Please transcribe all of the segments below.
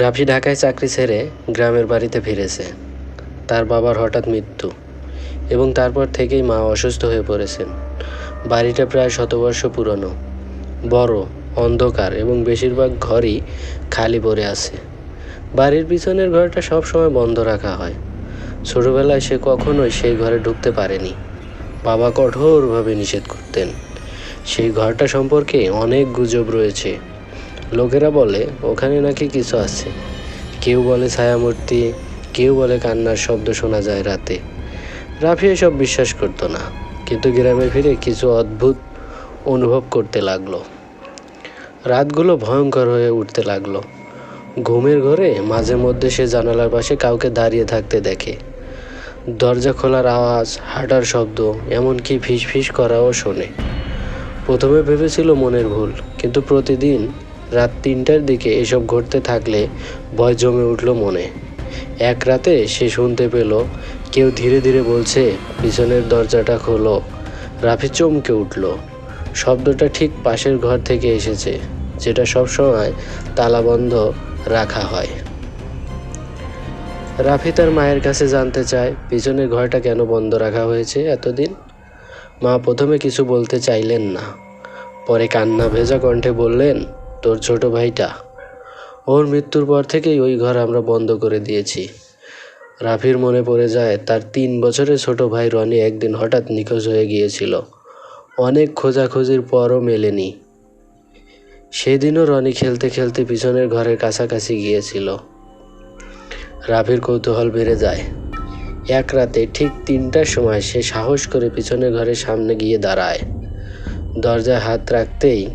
রাফি ঢাকায় চাকরি ছেড়ে গ্রামের বাড়িতে ফিরেছে। তার বাবার হঠাৎ মৃত্যু এবং তারপর থেকেই মা অসুস্থ হয়ে পড়েছেন। বাড়িটা প্রায় শতবর্ষ পুরনো, বড়, অন্ধকার এবং বেশিরভাগ ঘরই খালি পড়ে আছে। বাড়ির পিছনের ঘরটা সবসময় বন্ধ রাখা হয়। ছোটবেলায় সে কখনোই সেই ঘরে ঢুকতে পারেনি। বাবা কঠোরভাবে নিষেধ করতেন। সেই ঘরটা সম্পর্কে অনেক গুজব রয়েছে। লোকেরা বলে, ওখানে নাকি কিছু আছে। কেউ বলে ছায়ামূর্তি, কেউ বলে কান্নার শব্দ শোনা যায় রাতে। রাফি এসব বিশ্বাস করতো না, কিন্তু গ্রামে ফিরে কিছু অদ্ভুত অনুভব করতে লাগল। রাতগুলো ভয়ঙ্কর হয়ে উঠতে লাগল। ঘুমের ঘরে মাঝে মধ্যে সে জানালার পাশে কাউকে দাঁড়িয়ে থাকতে দেখে। দরজা খোলার আওয়াজ, হাঁটার শব্দ, এমনকি ফিস ফিস করাও শোনে। প্রথমে ভেবেছিল মনের ভুল, কিন্তু প্রতিদিন রাত তিনটার দিকে এসব ঘটতে থাকলে ভয় জমে উঠল মনে। এক রাতে সে শুনতে পেল, কেউ ধীরে ধীরে বলছে, পিছনের দরজাটা খোলো। রাফি চমকে উঠল। শব্দটা ঠিক পাশের ঘর থেকে এসেছে, যেটা সবসময় তালাবন্ধ রাখা হয়। রাফি তার মায়ের কাছে জানতে চায়, পিছনের ঘরটা কেন বন্ধ রাখা হয়েছে এতদিন? মা প্রথমে কিছু বলতে চাইলেন না। পরে কান্না ভেজা কণ্ঠে বললেন তোর ছোট ভাইটা? ওর মৃত্যুর পর থেকেই ওই ঘর আমরা বন্ধ করে দিয়েছি। রাফির মনে পড়ে যায়, তার তিন বছরের ছোট ভাই রনি একদিন হঠাৎ নিখোঁজ হয়ে গিয়েছিল। অনেক খোঁজাখুঁজির পরও মেলেনি। সেদিনও রনি খেলতে খেলতে পিছনের ঘরের কাছাকাছি গিয়েছিল। রাফির কৌতূহল বেড়ে যায়। এক রাতে ঠিক তিনটার সময় সে সাহস করে পিছনের ঘরের সামনে গিয়ে দাঁড়ায়। দরজায় হাত রাখতেই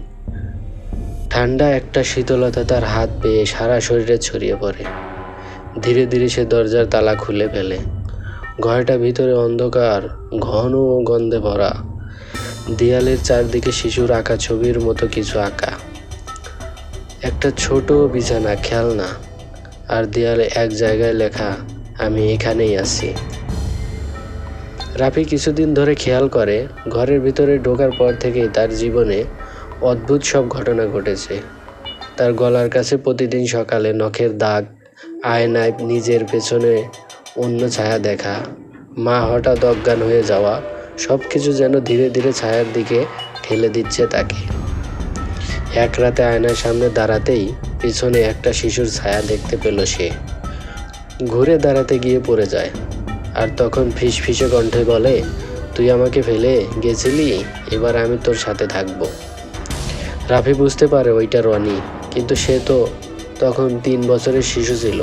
ঠান্ডা একটা শীতলতা তার হাত পেয়ে সারা শরীরে ছড়িয়ে পড়ে। ধীরে ধীরে সে দরজার তালা খুলে ফেলে। ঘরটা ভিতরে অন্ধকার, ঘন ও গন্ধে ভরা। দেয়ালের চারদিকে শিশুর আঁকা ছবির মতো কিছু আঁকা। একটা ছোট বিছানা, খেলনা। আর দেয়ালে এক জায়গায় লেখা, আমি এখানেই আছি। রাফি কিছুদিন ধরে খেয়াল করে, ঘরের ভিতরে ঢোকার পর থেকেই তার জীবনে অদ্ভুত সব ঘটনা ঘটেছে। তার গলার কাছে প্রতিদিন সকালে নখের দাগ, আয়নায় নিজের পেছনে অন্য ছায়া দেখা, মা হঠাৎ অজ্ঞান হয়ে যাওয়া সব কিছু যেন ধীরে ধীরে ছায়ার দিকে ঠেলে দিচ্ছে তাকে। এক রাতে আয়নার সামনে দাঁড়াতেই পিছনে একটা শিশুর ছায়া দেখতে পেল সে। ঘুরে দাঁড়াতে গিয়ে পড়ে যায়। আর তখন ফিস ফিসে কণ্ঠে বলে, তুই আমাকে ফেলে গেছিলি? এবার আমি তোর সাথে থাকব। রাফি বুঝতে পারে ওইটা রনি, কিন্তু সে তো তখন তিন বছরের শিশু ছিল।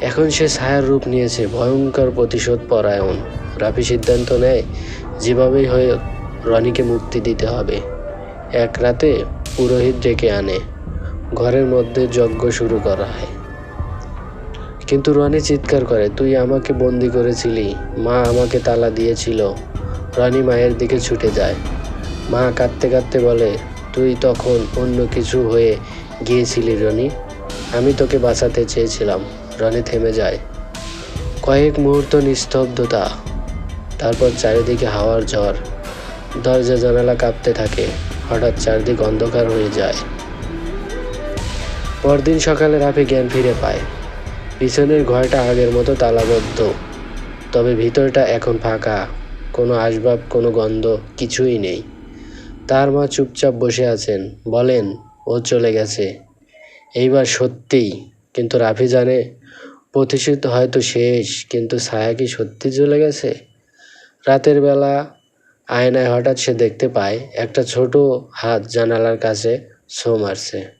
এখন সে ছায়ার রূপ নিয়েছে, ভয়ঙ্কর প্রতিশোধ পরায়ণ। রাফি সিদ্ধান্ত নেয়, যেভাবেই হয়ে রনিকে মুক্তি দিতে হবে। এক রাতে পুরোহিত ডেকে আনে, ঘরের মধ্যে যজ্ঞ শুরু করা হয়। কিন্তু রনি চিৎকার করে, তুই আমাকে বন্দি করেছিলি, মা আমাকে তালা দিয়েছিল। রনি মায়ের দিকে ছুটে যায়। মা কাঁদতে কাঁদতে বলে তুই তখন অন্য কিছু হয়ে গিয়েছিলি, রনি। আমি তোকে বাঁচাতে চেয়েছিলাম। রনি থেমে যায়। কয়েক মুহূর্ত নিস্তব্ধতা, তারপর চারিদিকে হাওয়ার ঝড়। দরজা জানালা কাঁপতে থাকে। হঠাৎ চারদিক অন্ধকার হয়ে যায়। পরদিন সকালে রাফি জ্ঞান ফিরে পায়। পিছনের ঘরটা আগের মতো তালাবদ্ধ। তবে ভিতরটা এখন ফাঁকা। কোনো আসবাব, কোনো গন্ধ, কিছুই নেই। তার মা চুপচাপ বসে আছেন। বলেন, ও চলে গেছে। এইবার সত্যিই, কিন্তু রাফি জানে প্রতিশোধ হয়তো শেষ, কিন্তু ছায়া কি সত্যি চলে গেছে? রাতের বেলা আয়নায় হঠাৎ সে দেখতে পায়, একটা ছোট হাত জানালার কাছে ছো মারছে।